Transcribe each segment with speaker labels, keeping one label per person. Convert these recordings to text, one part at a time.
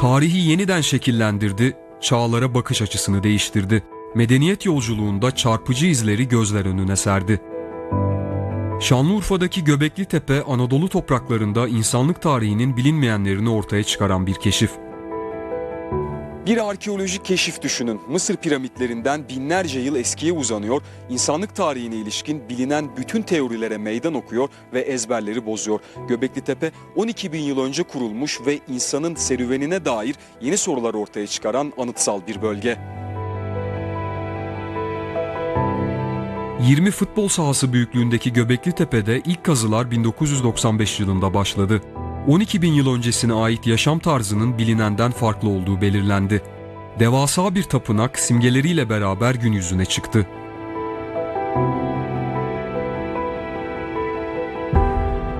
Speaker 1: Tarihi yeniden şekillendirdi, çağlara bakış açısını değiştirdi. Medeniyet yolculuğunda çarpıcı izleri gözler önüne serdi. Şanlıurfa'daki Göbekli Tepe Anadolu topraklarında insanlık tarihinin bilinmeyenlerini ortaya çıkaran bir keşif. Bir arkeolojik keşif düşünün. Mısır piramitlerinden binlerce yıl eskiye uzanıyor, insanlık tarihine ilişkin bilinen bütün teorilere meydan okuyor ve ezberleri bozuyor. Göbekli Tepe 12 bin yıl önce kurulmuş ve insanın serüvenine dair yeni sorular ortaya çıkaran anıtsal bir bölge. 20 futbol sahası büyüklüğündeki Göbekli Tepe'de ilk kazılar 1995 yılında başladı. 12 bin yıl öncesine ait yaşam tarzının bilinenden farklı olduğu belirlendi. Devasa bir tapınak simgeleriyle beraber gün yüzüne çıktı.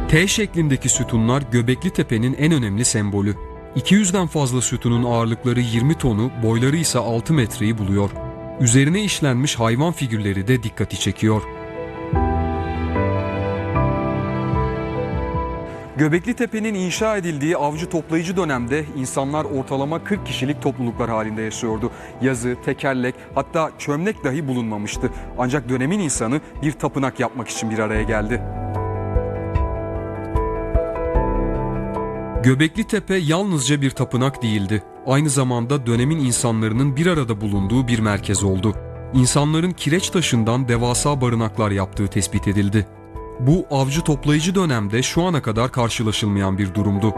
Speaker 1: T şeklindeki sütunlar Göbekli Tepe'nin en önemli sembolü. 200'den fazla sütunun ağırlıkları 20 tonu, boyları ise 6 metreyi buluyor. Üzerine işlenmiş hayvan figürleri de dikkati çekiyor. Göbekli Tepe'nin inşa edildiği avcı toplayıcı dönemde insanlar ortalama 40 kişilik topluluklar halinde yaşıyordu. Yazı, tekerlek hatta çömlek dahi bulunmamıştı. Ancak dönemin insanı bir tapınak yapmak için bir araya geldi. Göbekli Tepe yalnızca bir tapınak değildi. Aynı zamanda dönemin insanlarının bir arada bulunduğu bir merkez oldu. İnsanların kireç taşından devasa barınaklar yaptığı tespit edildi. Bu avcı toplayıcı dönemde şu ana kadar karşılaşılmayan bir durumdu.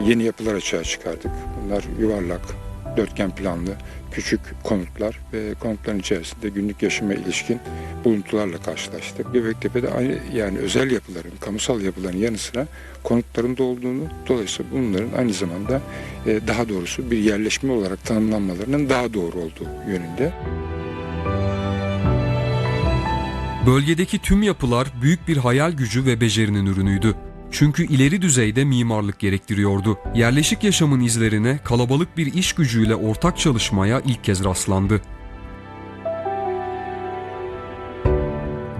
Speaker 2: Yeni yapılar açığa çıkardık. Bunlar yuvarlak, dörtgen planlı, küçük konutlar ve konutların içerisinde günlük yaşama ilişkin buluntularla karşılaştık. Göbektepe'de aynı yani özel yapıların, kamusal yapıların yanı sıra konutların da olduğunu, dolayısıyla bunların aynı zamanda e, daha doğrusu bir yerleşme olarak tanımlanmalarının daha doğru olduğu yönünde.
Speaker 1: Bölgedeki tüm yapılar büyük bir hayal gücü ve becerinin ürünüydü. Çünkü ileri düzeyde mimarlık gerektiriyordu. Yerleşik yaşamın izlerine kalabalık bir iş gücüyle ortak çalışmaya ilk kez rastlandı.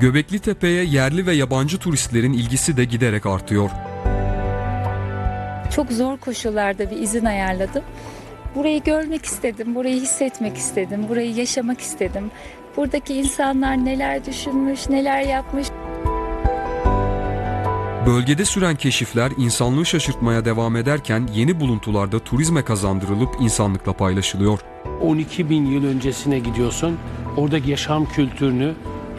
Speaker 1: Göbekli Tepe'ye yerli ve yabancı turistlerin ilgisi de giderek artıyor.
Speaker 3: Çok zor koşullarda bir izin ayarladım. Burayı görmek istedim, burayı hissetmek istedim, burayı yaşamak istedim. Buradaki insanlar neler düşünmüş, neler yapmış.
Speaker 1: Bölgede süren keşifler insanlığı şaşırtmaya devam ederken yeni buluntularda turizme kazandırılıp insanlıkla paylaşılıyor.
Speaker 4: 12 bin yıl öncesine gidiyorsun. Oradaki yaşam kültürünü,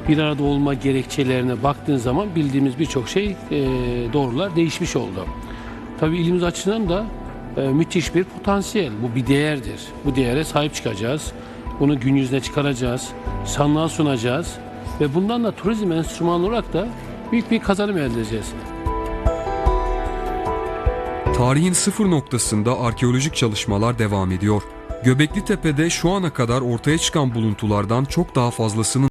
Speaker 4: bir arada olma gerekçelerine baktığın zaman bildiğimiz birçok şey e, doğrular değişmiş oldu. Tabii ilimiz açısından da e, müthiş bir potansiyel. Bu bir değerdir. Bu değere sahip çıkacağız. Bunu gün yüzüne çıkaracağız. Sanlığa sunacağız. Ve bundan da turizm enstrümanı olarak da büyük bir kazanım elde edeceğiz.
Speaker 1: Tarihin sıfır noktasında arkeolojik çalışmalar devam ediyor. Göbekli Tepe'de şu ana kadar ortaya çıkan buluntulardan çok daha fazlasının